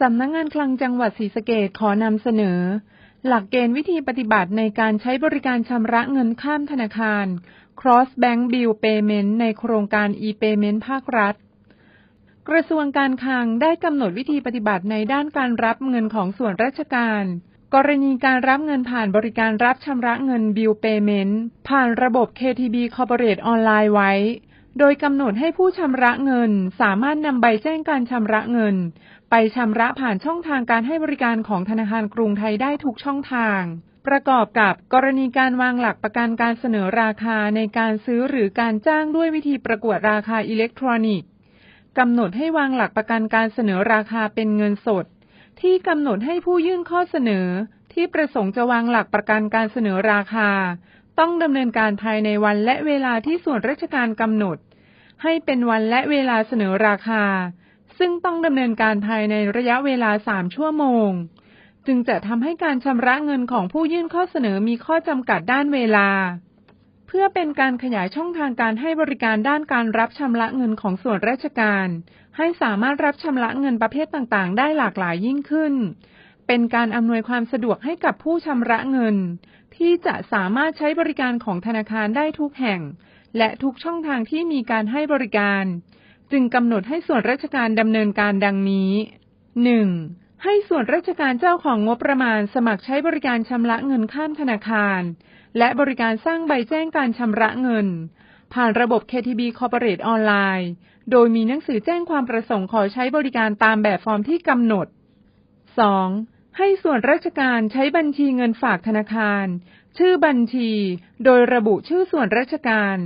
สำนักงงานคลังจังหวัดศรีสะเกดขอนำเสนอ หลักเกณฑ์วิธีปฏิบัติในการใช้บริการชำระเงินข้ามธนาคาร Cross Bank Bill Payment ในโครงการ e-payment ภาครัฐ กระทรวงการคลังได้กำหนดวิธีปฏิบัติในด้านการรับเงินของส่วนราชการ กรณีการรับเงินผ่านบริการรับชำระเงิน Bill Payment ผ่านระบบ KTB Corporate ออนไลน์ไว้ โดยกำหนดให้ผู้ชำระเงินสามารถนำใบแจ้งการชำระเงิน ไปชำระผ่านช่องทางการให้บริการของธนาคารกรุงไทยได้ทุกช่องทาง ประกอบกับกรณีการวางหลักประกันการเสนอราคาในการซื้อหรือการจ้างด้วยวิธีประกวดราคาอิเล็กทรอนิกส์กำหนดให้วางหลักประกันการเสนอราคาเป็นเงินสด ที่กำหนดให้ผู้ยื่นข้อเสนอที่ประสงค์จะวางหลักประกันการเสนอราคา ต้องดำเนินการภายในวันและเวลาที่ส่วนราชการกำหนด ให้เป็นวันและเวลาเสนอราคา ซึ่งต้องดำเนินการภายในระยะเวลาสามชั่วโมง จึงจะทำให้การชำระเงินของผู้ยื่นข้อเสนอมีข้อจำกัดด้านเวลา เพื่อเป็นการขยายช่องทางการให้บริการด้านการรับชำระเงินของส่วนราชการ ให้สามารถรับชำระเงินประเภทต่างๆ ได้หลากหลายยิ่งขึ้น เป็นการอำนวยความสะดวกให้กับผู้ชำระเงิน ที่จะสามารถใช้บริการของธนาคารได้ทุกแห่ง และทุกช่องทางที่มีการให้บริการ จึงกำหนดให้ส่วนราชการดำเนินการดังนี้ 1. ให้ส่วนราชการเจ้าของงบประมาณสมัครใช้บริการชำระเงินข้ามธนาคาร และบริการสร้างใบแจ้งการชำระเงิน ผ่านระบบ KTB Corporate ออนไลน์โดยมีหนังสือแจ้งความประสงค์ขอใช้บริการตามแบบฟอร์มที่กำหนด 2. ให้ส่วนราชการใช้บัญชีเงินฝากธนาคาร ชื่อบัญชี โดยระบุชื่อส่วนราชการ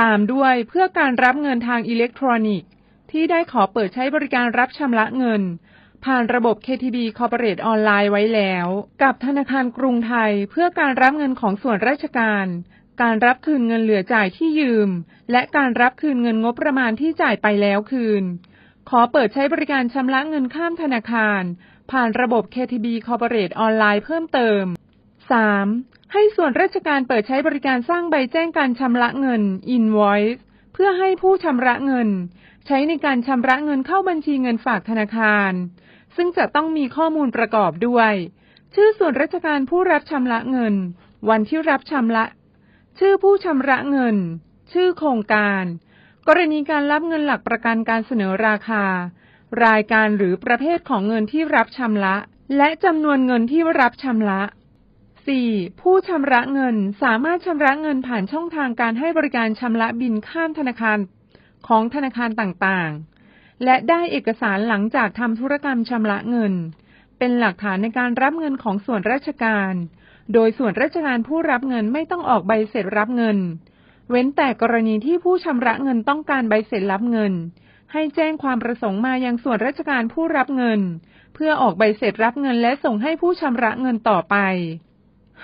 ตามด้วยเพื่อการรับเงินทางอิเล็กทรอนิกส์ ที่ได้ขอเปิดใช้บริการรับชำระเงิน ผ่านระบบ KTB Corporate ออนไลน์ไว้แล้ว กับธนาคารกรุงไทยเพื่อการรับเงินของส่วนราชการ การรับคืนเงินเหลือจ่ายที่ยืม และการรับคืนเงินงบประมาณที่จ่ายไปแล้วคืน ขอเปิดใช้บริการชำระเงินข้ามธนาคาร ผ่านระบบ KTB Corporate ออนไลน์เพิ่มเติม 3. ให้ส่วนราชการเปิดใช้บริการสร้างใบแจ้งการชำระเงิน Invoice เพื่อให้ผู้ชำระเงิน ใช้ในการชำระเงินเข้าบัญชีเงินฝากธนาคาร ซึ่งจะต้องมีข้อมูลประกอบด้วย ชื่อส่วนราชการผู้รับชำระเงิน วันที่รับชำระ ชื่อผู้ชำระเงิน ชื่อโครงการ กรณีการรับเงินหลักประกันการเสนอราคา รายการหรือประเภทของเงินที่รับชำระ และจำนวนเงินที่รับชำระ 4. ผู้ชำระเงินสามารถชำระเงินผ่านช่องทางการให้บริการชำระบินข้ามธนาคารของธนาคารต่างๆ และได้เอกสารหลังจากทำธุรกรรมชำระเงิน เป็นหลักฐานในการรับเงินของส่วนราชการ โดยส่วนราชการผู้รับเงินไม่ต้องออกใบเสร็จรับเงิน เว้นแต่กรณีที่ผู้ชำระเงินต้องการใบเสร็จรับเงิน ให้แจ้งความประสงค์มายังส่วนราชการผู้รับเงิน เพื่อออกใบเสร็จรับเงินและส่งให้ผู้ชำระเงินต่อไป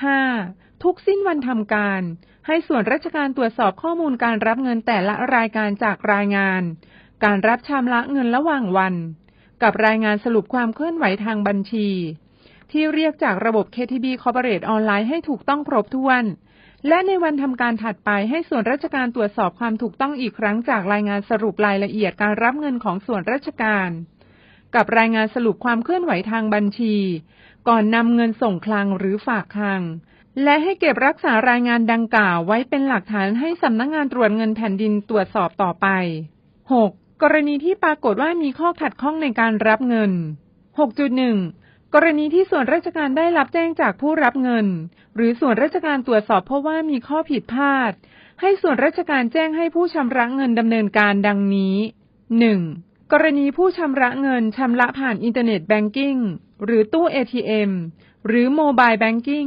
5. ทุกสิ้นวันทำการ ให้ส่วนราชการตรวจสอบข้อมูลการรับเงินแต่ละรายการจากรายงาน การรับชำระเงินระหว่างวัน กับรายงานสรุปความเคลื่อนไหวทางบัญชี ที่เรียกจากระบบ KTB Corporate ออนไลน์ให้ถูกต้องครบถ้วน และในวันทำการถัดไปให้ส่วนราชการตรวจสอบความถูกต้องอีกครั้งจากรายงานสรุปรายละเอียดการรับเงินของส่วนราชการ กับรายงานสรุปความเคลื่อนไหวทางบัญชี ก่อนนำเงินส่งคลังหรือฝากคลัง และให้เก็บรักษารายงานดังกล่าวไว้เป็นหลักฐานให้สำนักงงานตรวจเงินแผ่นดินตรวจสอบต่อไป 6. กรณีที่ปรากฏว่ามีข้อขัดข้องในการรับเงิน 6.1 กรณีที่ส่วนราชการได้รับแจ้งจากผู้รับเงิน หรือส่วนราชการตรวจสอบเพราะว่ามีข้อผิดพลาด ให้ส่วนราชการแจ้งให้ผู้ชำระเงินดำเนินการดังนี้ 1. กรณีผู้ชำระเงินชำระผ่านอินเทอร์เน็ตแบงกิ้งหรือตู้ ATM หรือโมบายแบงกิ้ง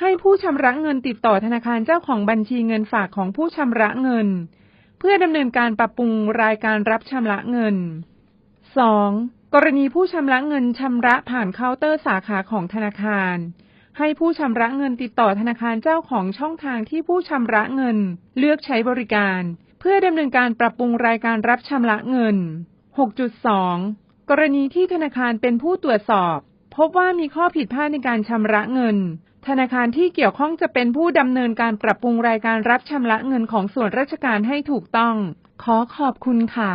ให้ผู้ชำระเงินติดต่อธนาคารเจ้าของบัญชีเงินฝากของผู้ชำระเงิน เพื่อดำเนินการปรับปรุงรายการรับชำระเงิน 2. กรณีผู้ชำระเงินชำระผ่านเคาน์เตอร์สาขาของธนาคาร ให้ผู้ชำระเงินติดต่อธนาคารเจ้าของช่องทางที่ผู้ชำระเงินเลือกใช้บริการ เพื่อดำเนินการปรับปรุงรายการรับชำระเงิน 6.2 กรณีที่ธนาคารเป็นผู้ตรวจสอบ พบว่ามีข้อผิดพลาดในการชำระเงิน ธนาคารที่เกี่ยวข้องจะเป็นผู้ดำเนินการปรับปรุงรายการรับชำระเงินของส่วนราชการให้ถูกต้อง ขอขอบคุณค่ะ